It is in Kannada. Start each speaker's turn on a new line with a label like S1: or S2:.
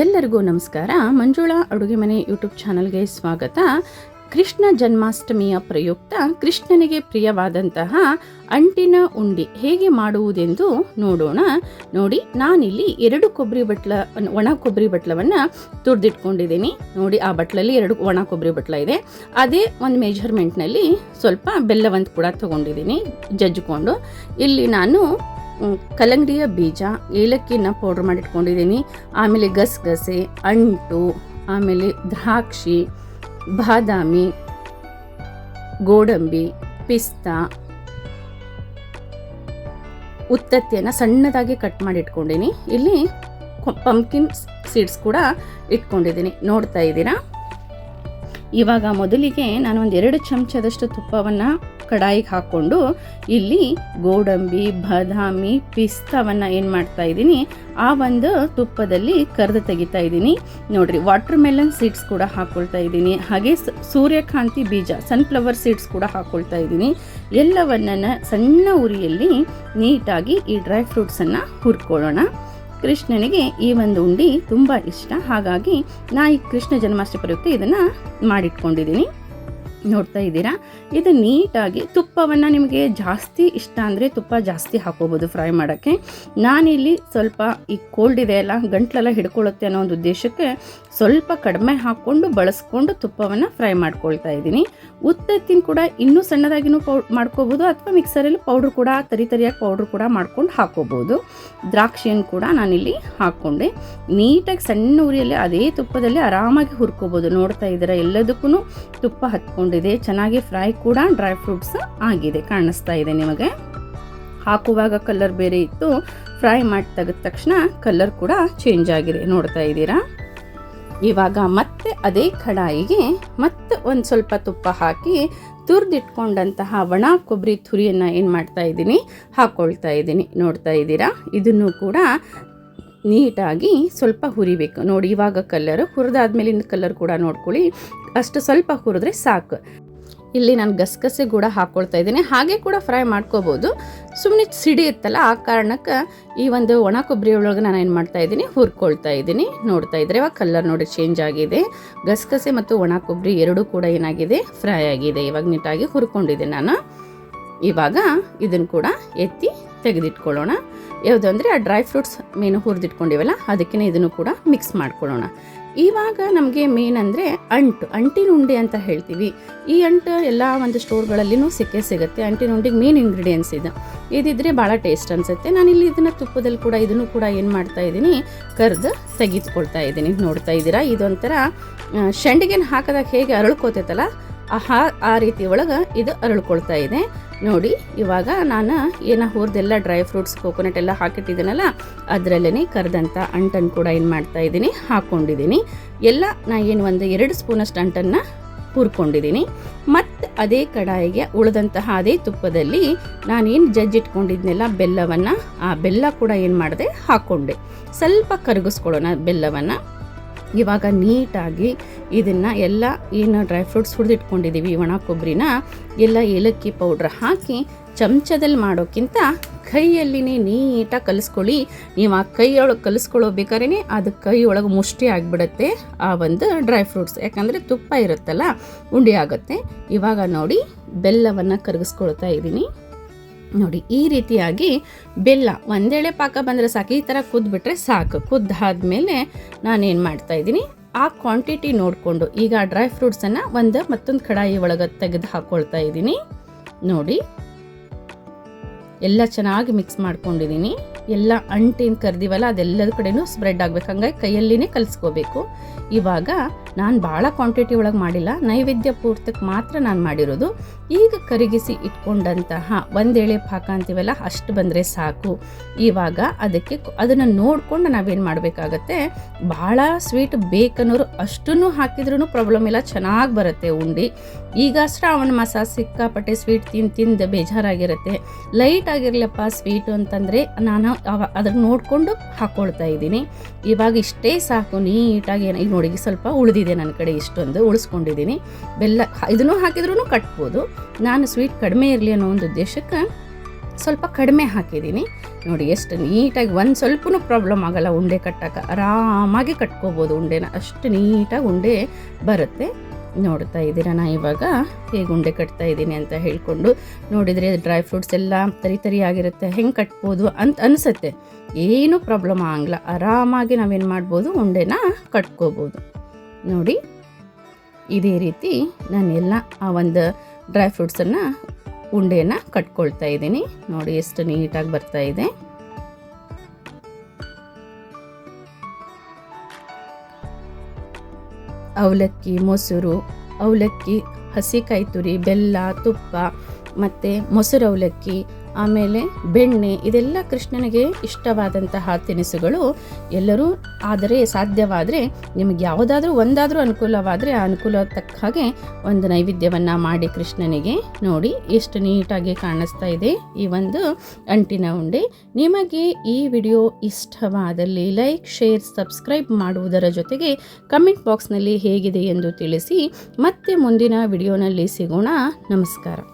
S1: ಎಲ್ಲರಿಗೂ ನಮಸ್ಕಾರ. ಮಂಜುಳಾ ಅಡುಗೆ ಮನೆ ಯೂಟ್ಯೂಬ್ ಚಾನಲ್ಗೆ ಸ್ವಾಗತ. ಕೃಷ್ಣ ಜನ್ಮಾಷ್ಟಮಿಯ ಪ್ರಯುಕ್ತ ಕೃಷ್ಣನಿಗೆ ಪ್ರಿಯವಾದಂತಹ ಅಂಟಿನ ಉಂಡಿ ಹೇಗೆ ಮಾಡುವುದೆಂದು ನೋಡೋಣ. ನೋಡಿ, ನಾನಿಲ್ಲಿ ಎರಡು ಕೊಬ್ಬರಿ ಬಟ್ಲ, ಒಣ ಕೊಬ್ಬರಿ ಬಟ್ಲವನ್ನು ತುರಿದಿಟ್ಕೊಂಡಿದ್ದೀನಿ. ನೋಡಿ, ಆ ಬಟ್ಲಲ್ಲಿ ಎರಡು ಒಣ ಕೊಬ್ಬರಿ ಬಟ್ಲ ಇದೆ. ಅದೇ ಒಂದು ಮೆಜರ್ಮೆಂಟ್ನಲ್ಲಿ ಸ್ವಲ್ಪ ಬೆಲ್ಲವಂತ ಕೂಡ ತಗೊಂಡಿದ್ದೀನಿ ಜಜ್ಜಿಕೊಂಡು. ಇಲ್ಲಿ ನಾನು ಕಲ್ಲಂಗಡಿಯ ಬೀಜ ಏಲಕ್ಕಿನ ಪೌಡ್ರ್ ಮಾಡಿಟ್ಕೊಂಡಿದ್ದೀನಿ. ಆಮೇಲೆ ಗಸಗಸೆ, ಅಂಟು, ಆಮೇಲೆ ದ್ರಾಕ್ಷಿ, ಬಾದಾಮಿ, ಗೋಡಂಬಿ, ಪಿಸ್ತಾ, ಉತ್ತತ್ತಿಯನ್ನು ಸಣ್ಣದಾಗಿ ಕಟ್ ಮಾಡಿ ಇಟ್ಕೊಂಡಿನಿ ಇಲ್ಲಿ ಪಂಪ್ಕಿನ್ ಸೀಡ್ಸ್ ಕೂಡ ಇಟ್ಕೊಂಡಿದ್ದೀನಿ. ನೋಡ್ತಾ ಇದ್ದೀರಾ? ಇವಾಗ ಮೊದಲಿಗೆ ನಾನು ಒಂದು ಎರಡು ಚಮಚದಷ್ಟು ತುಪ್ಪವನ್ನು ಕಡಾಯಿಗೆ ಹಾಕ್ಕೊಂಡು ಇಲ್ಲಿ ಗೋಡಂಬಿ, ಬಾದಾಮಿ, ಪಿಸ್ತಾವನ್ನು ಏನು ಮಾಡ್ತಾ ಇದ್ದೀನಿ, ಆ ಒಂದು ತುಪ್ಪದಲ್ಲಿ ಕರೆದು ತೆಗಿತಾ ಇದ್ದೀನಿ. ನೋಡ್ರಿ ವಾಟರ್ ಮೆಲನ್ ಸೀಡ್ಸ್ ಕೂಡ ಹಾಕ್ಕೊಳ್ತಾ ಇದ್ದೀನಿ. ಹಾಗೆ ಸೂರ್ಯಕಾಂತಿ ಬೀಜ ಸನ್ಫ್ಲವರ್ ಸೀಡ್ಸ್ ಕೂಡ ಹಾಕ್ಕೊಳ್ತಾ ಇದ್ದೀನಿ. ಎಲ್ಲವನ್ನ ಸಣ್ಣ ಉರಿಯಲ್ಲಿ ನೀಟಾಗಿ ಈ ಡ್ರೈ ಫ್ರೂಟ್ಸನ್ನು ಹುರ್ಕೊಳ್ಳೋಣ. ಕೃಷ್ಣನಿಗೆ ಈ ಒಂದು ಉಂಡಿ ತುಂಬ ಇಷ್ಟ. ಹಾಗಾಗಿ ನಾ ಈ ಕೃಷ್ಣ ಜನ್ಮಾಷ್ಟಮಿ ಪ್ರಯುಕ್ತ ಇದನ್ನು ಮಾಡಿಟ್ಕೊಂಡಿದ್ದೀನಿ. ನೋಡ್ತಾ ಇದ್ದೀರಾ? ಇದು ನೀಟಾಗಿ ತುಪ್ಪವನ್ನು ನಿಮಗೆ ಜಾಸ್ತಿ ಇಷ್ಟ ಅಂದರೆ ತುಪ್ಪ ಜಾಸ್ತಿ ಹಾಕೋಬೋದು ಫ್ರೈ ಮಾಡೋಕ್ಕೆ. ನಾನಿಲ್ಲಿ ಸ್ವಲ್ಪ ಈ ಕೋಲ್ಡ್ ಇದೆ ಅಲ್ಲ, ಗಂಟ್ಲೆಲ್ಲ ಹಿಡ್ಕೊಳ್ಳುತ್ತೆ ಅನ್ನೋ ಒಂದು ಉದ್ದೇಶಕ್ಕೆ ಸ್ವಲ್ಪ ಕಡಿಮೆ ಹಾಕ್ಕೊಂಡು ಬಳಸ್ಕೊಂಡು ತುಪ್ಪವನ್ನು ಫ್ರೈ ಮಾಡ್ಕೊಳ್ತಾ ಇದ್ದೀನಿ. ಉತ್ತತ್ತಿನ ಕೂಡ ಇನ್ನೂ ಸಣ್ಣದಾಗಿನೂ ಪೌ, ಮಾಡ್ಕೋಬೋದು ಅಥವಾ ಮಿಕ್ಸರಲ್ಲಿ ಪೌಡ್ರ್ ಕೂಡ, ತರಿ ತರಿಯಾಗಿ ಪೌಡ್ರ್ ಕೂಡ ಮಾಡ್ಕೊಂಡು ಹಾಕೋಬೋದು ದ್ರಾಕ್ಷಿಯನ್ನು ಕೂಡ ನಾನಿಲ್ಲಿ ಹಾಕ್ಕೊಂಡೆ. ನೀಟಾಗಿ ಸಣ್ಣ ಉರಿಯಲ್ಲಿ ಅದೇ ತುಪ್ಪದಲ್ಲಿ ಆರಾಮಾಗಿ ಹುರ್ಕೋಬೋದು. ನೋಡ್ತಾ ಇದ್ದೀರಾ? ಎಲ್ಲದಕ್ಕೂ ತುಪ್ಪ ಹತ್ಕೊಂಡಿದೆ ಚೆನ್ನಾಗಿ ಫ್ರೈ ಕೂಡ ಡ್ರೈ ಫ್ರೂಟ್ಸ್ ಆಗಿದೆ, ಕಾಣಿಸ್ತಾ ಇದೆ ನಿಮಗೆ. ಹಾಕುವಾಗ ಕಲರ್ ಬೇರೆ ಇತ್ತು. ಫ್ರೈ ಮಾಡಿ ತೆಗೆದ ತಕ್ಷಣ ಕಲರ್ ಕೂಡ ಚೇಂಜ್ ಆಗಿದೆ, ನೋಡ್ತಾ ಇದ್ದೀರಾ? ಇವಾಗ ಮತ್ತೆ ಅದೇ ಕಡಾಯಿಗೆ ಮತ್ತೆ ಒಂದು ಸ್ವಲ್ಪ ತುಪ್ಪ ಹಾಕಿ ತುರಿದಿಟ್ಕೊಂಡಂತಹ ಒಣ ಕೊಬ್ಬರಿ ತುರಿಯನ್ನು ಏನು ಮಾಡ್ತಾ ಇದ್ದೀನಿ ಹಾಕ್ಕೊಳ್ತಾ ಇದ್ದೀನಿ, ನೋಡ್ತಾ ಇದ್ದೀರಾ? ಇದನ್ನು ಕೂಡ ನೀಟಾಗಿ ಸ್ವಲ್ಪ ಹುರಿಬೇಕು. ನೋಡಿ, ಇವಾಗ ಕಲರು ಹುರಿದಾದ್ಮೇಲಿನ ಕಲ್ಲರ್ ಕೂಡ ನೋಡ್ಕೊಳ್ಳಿ. ಅಷ್ಟು ಸ್ವಲ್ಪ ಹುರಿದ್ರೆ ಸಾಕು. ಇಲ್ಲಿ ನಾನು ಗಸಗಸೆ ಕೂಡ ಹಾಕ್ಕೊಳ್ತಾ ಇದ್ದೀನಿ. ಹಾಗೆ ಕೂಡ ಫ್ರೈ ಮಾಡ್ಕೋಬೋದು. ಸುಮ್ಮನೆ ಸಿಡಿ ಇತ್ತಲ್ಲ ಆ ಕಾರಣಕ್ಕೆ ಈ ಒಂದು ಒಣ ಕೊಬ್ಬರಿ ಒಳಗೆ ನಾನು ಏನು ಮಾಡ್ತಾ ಇದ್ದೀನಿ, ಹುರ್ಕೊಳ್ತಾ ಇದ್ದೀನಿ. ನೋಡ್ತಾ ಇದ್ರೆ ಇವಾಗ ಕಲ್ಲರ್ ನೋಡಿ ಚೇಂಜ್ ಆಗಿದೆ. ಗಸಗಸೆ ಮತ್ತು ಒಣ ಕೊಬ್ಬರಿ ಎರಡೂ ಕೂಡ ಏನಾಗಿದೆ ಫ್ರೈ ಆಗಿದೆ. ಇವಾಗ ನೀಟಾಗಿ ಹುರ್ಕೊಂಡಿದ್ದೆ ನಾನು. ಇವಾಗ ಇದನ್ನು ಕೂಡ ಎತ್ತಿ ತೆಗೆದಿಟ್ಕೊಳ್ಳೋಣ. ಯಾವುದು ಅಂದರೆ ಆ ಡ್ರೈ ಫ್ರೂಟ್ಸ್ ಮೀನು ಹುರಿದಿಟ್ಕೊಂಡಿವಲ್ಲ ಅದಕ್ಕೆ ಇದನ್ನು ಕೂಡ ಮಿಕ್ಸ್ ಮಾಡ್ಕೊಳ್ಳೋಣ. ಇವಾಗ ನಮಗೆ ಮೇನ್ ಅಂದರೆ ಅಂಟು, ಅಂಟಿನ ಉಂಡೆ ಅಂತ ಹೇಳ್ತೀವಿ. ಈ ಅಂಟು ಎಲ್ಲ ಒಂದು ಸ್ಟೋರ್ಗಳಲ್ಲಿನೂ ಸಿಕ್ಕೇ ಸಿಗುತ್ತೆ. ಅಂಟಿನ ಉಂಡೆಗೆ ಮೇನ್ ಇಂಗ್ರೀಡಿಯೆಂಟ್ಸ್ ಇದು. ಇದಿದ್ರೆ ಭಾಳ ಟೇಸ್ಟ್ ಅನಿಸುತ್ತೆ. ನಾನಿಲ್ಲಿ ಇದನ್ನು ತುಪ್ಪದಲ್ಲಿ ಕೂಡ, ಇದನ್ನು ಕೂಡ ಏನು ಮಾಡ್ತಾ ಇದ್ದೀನಿ, ಕರೆದು ತೆಗೆದುಕೊಳ್ತಾ ಇದ್ದೀನಿ. ನೋಡ್ತಾ ಇದ್ದೀರಾ? ಇದೊಂಥರ ಶಂಡಿಗೆನ ಹಾಕಿದಾಗ ಹೇಗೆ ಅರಳ್ಕೋತೈತಲ್ಲ ಆ ಹಾ- ಆ ರೀತಿ ಒಳಗೆ ಇದು ಅರಳ್ಕೊಳ್ತಾ ಇದೆ. ನೋಡಿ, ಇವಾಗ ನಾನು ಏನ ಹುರಿದೆಲ್ಲ ಡ್ರೈ ಫ್ರೂಟ್ಸ್, ಕೋಕೋನಟ್ ಎಲ್ಲ ಹಾಕಿಟ್ಟಿದ್ದೀನಲ್ಲ ಅದರಲ್ಲೇ ಕರೆದಂಥ ಅಂಟನ್ನು ಕೂಡ ಏನು ಮಾಡ್ತಾ ಇದ್ದೀನಿ ಹಾಕ್ಕೊಂಡಿದ್ದೀನಿ ಎಲ್ಲ ನಾ ಏನು ಒಂದು ಎರಡು ಸ್ಪೂನಷ್ಟು ಅಂಟನ್ನು ಹುರ್ಕೊಂಡಿದ್ದೀನಿ. ಮತ್ತು ಅದೇ ಕಡಾಯಿಗೆ ಉಳಿದಂತಹ ಅದೇ ತುಪ್ಪದಲ್ಲಿ ನಾನೇನು ಜಜ್ಜಿಟ್ಕೊಂಡಿದ್ನೆಲ್ಲ ಬೆಲ್ಲವನ್ನು, ಆ ಬೆಲ್ಲ ಕೂಡ ಏನು ಮಾಡಿದೆ ಹಾಕ್ಕೊಂಡೆ ಸ್ವಲ್ಪ ಕರಗಿಸ್ಕೊಳ್ಳೋಣ ಬೆಲ್ಲವನ್ನು. ಇವಾಗ ನೀಟಾಗಿ ಇದನ್ನು ಎಲ್ಲ ಏನು ಡ್ರೈ ಫ್ರೂಟ್ಸ್ ಹುರಿದಿಟ್ಕೊಂಡಿದ್ದೀವಿ ಒಣ ಕೊಬ್ಬರಿನ, ಎಲ್ಲ ಏಲಕ್ಕಿ ಪೌಡ್ರ್ ಹಾಕಿ ಚಮಚದಲ್ಲಿ ಮಾಡೋಕ್ಕಿಂತ ಕೈಯಲ್ಲಿನೇ ನೀಟಾಗಿ ಕಲಿಸ್ಕೊಳ್ಳಿ. ನೀವು ಆ ಕೈಯೊಳಗೆ ಕಲಿಸ್ಕೊಳ್ಳೋಬೇಕಾದ್ರೆ ಅದು ಕೈಯೊಳಗೆ ಮುಷ್ಟಿ ಆಗಿಬಿಡುತ್ತೆ ಆ ಒಂದು ಡ್ರೈ ಫ್ರೂಟ್ಸ್. ಯಾಕಂದರೆ ತುಪ್ಪ ಇರುತ್ತಲ್ಲ, ಉಂಡೆ ಆಗುತ್ತೆ. ಇವಾಗ ನೋಡಿ ಬೆಲ್ಲವನ್ನು ಕರಗಿಸ್ಕೊಳ್ತಾ ಇದ್ದೀನಿ. ನೋಡಿ, ಈ ರೀತಿಯಾಗಿ ಬೆಲ್ಲ, ಒಂದೇಳೆ ಪಾಕ ಬಂದರೆ ಸಾಕು, ಈ ಥರ ಕುದ್ಬಿಟ್ರೆ ಸಾಕು. ಕುದ್ದಾದ್ಮೇಲೆ ನಾನೇನು ಮಾಡ್ತಾ ಇದ್ದೀನಿ, ಆ ಕ್ವಾಂಟಿಟಿ ನೋಡಿಕೊಂಡು, ಈಗ ಡ್ರೈ ಫ್ರೂಟ್ಸನ್ನು ಒಂದು ಮತ್ತೊಂದು ಕಡಾಯಿ ಒಳಗೆ ತೆಗೆದು ಹಾಕ್ಕೊಳ್ತಾ ಇದ್ದೀನಿ. ನೋಡಿ, ಎಲ್ಲ ಚೆನ್ನಾಗಿ ಮಿಕ್ಸ್ ಮಾಡ್ಕೊಂಡಿದ್ದೀನಿ. ಎಲ್ಲ ಅಂಟೇನು ಕರೆದಿವಲ್ಲ, ಅದೆಲ್ಲದ ಕಡೆನೂ ಸ್ಪ್ರೆಡ್ ಆಗಬೇಕು. ಹಂಗಾಗಿ ಕೈಯಲ್ಲಿನೇ ಕಲಿಸ್ಕೋಬೇಕು. ಇವಾಗ ನಾನು ಭಾಳ ಕ್ವಾಂಟಿಟಿ ಒಳಗೆ ಮಾಡಿಲ್ಲ, ನೈವೇದ್ಯ ಪೂರ್ತಕ್ಕೆ ಮಾತ್ರ ನಾನು ಮಾಡಿರೋದು. ಈಗ ಕರಗಿಸಿ ಇಟ್ಕೊಂಡಂತಹ ಒಂದೇಳೆ ಪಾಕ ಅಂತೀವಲ್ಲ, ಅಷ್ಟು ಬಂದರೆ ಸಾಕು. ಇವಾಗ ಅದಕ್ಕೆ ಅದನ್ನು ನೋಡಿಕೊಂಡು ನಾವೇನು ಮಾಡಬೇಕಾಗತ್ತೆ ಭಾಳ ಸ್ವೀಟ್ ಬೇಕನ್ನೋರು ಅಷ್ಟನ್ನು ಹಾಕಿದ್ರೂ ಪ್ರಾಬ್ಲಮ್ ಇಲ್ಲ, ಚೆನ್ನಾಗಿ ಬರುತ್ತೆ ಉಂಡಿ. ಈಗ ಶ್ರಾವಣ ಮಾಸ ಸಿಕ್ಕಾಪಟ್ಟೆ ಸ್ವೀಟ್ ತಿಂದು ತಿಂದು ಬೇಜಾರಾಗಿರುತ್ತೆ. ಲೈಟ್ ಆಗಿರಲಪ್ಪ ಸ್ವೀಟು ಅಂತಂದರೆ ನಾನು ಅವ, ಅದನ್ನು ನೋಡಿಕೊಂಡು ಹಾಕ್ಕೊಳ್ತಾ ಇದ್ದೀನಿ. ಇವಾಗ ಇಷ್ಟೇ ಸಾಕು, ನೀಟಾಗಿ ಈಗ ನೋಡಿ ಸ್ವಲ್ಪ ಉಳಿದಿದೆ. ನನ್ನ ಕಡೆ ಇಷ್ಟೊಂದು, ಉಳಿಸ್ಕೊಂಡಿದ್ದೀನಿ. ಬೆಲ್ಲ ಇದನ್ನು ಹಾಕಿದ್ರೂ ಕಟ್ಬೋದು. ನಾನು ಸ್ವೀಟ್ ಕಡಿಮೆ ಇರಲಿ ಅನ್ನೋ ಒಂದು ಉದ್ದೇಶಕ್ಕೆ ಸ್ವಲ್ಪ ಕಡಿಮೆ ಹಾಕಿದ್ದೀನಿ. ನೋಡಿ, ಎಷ್ಟು ನೀಟಾಗಿ ಒಂದು ಸ್ವಲ್ಪನೂ ಪ್ರಾಬ್ಲಮ್ ಆಗೋಲ್ಲ ಉಂಡೆ ಕಟ್ಟಕ್ಕೆ ಆರಾಮಾಗಿ ಕಟ್ಕೋಬೋದು ಉಂಡೆನ. ಅಷ್ಟು ನೀಟಾಗಿ ಉಂಡೆ ಬರುತ್ತೆ. ನೋಡ್ತಾ ಇದ್ದೀರ ನಾ ಇವಾಗ? ಹೇಗೆ ಉಂಡೆ ಕಟ್ತಾ ಇದ್ದೀನಿ ಅಂತ ಹೇಳಿಕೊಂಡು ನೋಡಿದರೆ ಡ್ರೈ ಫ್ರೂಟ್ಸ್ ಎಲ್ಲ ತರಿ ತರಿ ಆಗಿರುತ್ತೆ. ಹೆಂಗೆ ಕಟ್ಬೋದು ಅಂತ ಅನಿಸುತ್ತೆ. ಏನೂ ಪ್ರಾಬ್ಲಮ್ ಆಗಲ್ಲ. ಆರಾಮಾಗಿ ನಾವೇನು ಮಾಡ್ಬೋದು ಉಂಡೆನ ಕಟ್ಕೋಬೋದು. ನೋಡಿ, ಇದೇ ರೀತಿ ನಾನು ಎಲ್ಲ ಆ ಒಂದು ಡ್ರೈ ಫ್ರೂಟ್ಸನ್ನು ಉಂಡೆಯನ್ನು ಕಟ್ಕೊಳ್ತಾ ಇದ್ದೀನಿ. ನೋಡಿ, ಎಷ್ಟು ನೀಟಾಗಿ ಬರ್ತಾ ಇದೆ. ಅವಲಕ್ಕಿ, ಮೊಸರು, ಅವಲಕ್ಕಿ, ಹಸಿಕಾಯಿ ತುರಿ, ಬೆಲ್ಲ, ತುಪ್ಪ ಮತ್ತು ಮೊಸರು ಅವಲಕ್ಕಿ, ಆಮೇಲೆ ಬೆಣ್ಣೆ, ಇದೆಲ್ಲ ಕೃಷ್ಣನಿಗೆ ಇಷ್ಟವಾದಂತಹ ತಿನಿಸುಗಳು. ಎಲ್ಲರೂ ಆದರೆ ಸಾಧ್ಯವಾದರೆ ನಿಮಗೆ ಯಾವುದಾದ್ರೂ ಒಂದಾದರೂ ಅನುಕೂಲವಾದರೆ ಆ ಅನುಕೂಲ ತಕ್ಕ ಹಾಗೆ ಒಂದು ನೈವೇದ್ಯವನ್ನು ಮಾಡಿ ಕೃಷ್ಣನಿಗೆ ನೋಡಿ ಎಷ್ಟು ನೀಟಾಗಿ ಕಾಣಿಸ್ತಾ ಇದೆ ಈ ಒಂದು ಅಂಟಿನ ಉಂಡೆ. ನಿಮಗೆ ಈ ವಿಡಿಯೋ ಇಷ್ಟವಾದಲ್ಲಿ ಲೈಕ್, ಶೇರ್, ಸಬ್ಸ್ಕ್ರೈಬ್ ಮಾಡುವುದರ ಜೊತೆಗೆ ಕಮೆಂಟ್ ಬಾಕ್ಸ್ನಲ್ಲಿ ಹೇಗಿದೆ ಎಂದು ತಿಳಿಸಿ. ಮತ್ತೆ ಮುಂದಿನ ವಿಡಿಯೋನಲ್ಲಿ ಸಿಗೋಣ. ನಮಸ್ಕಾರ.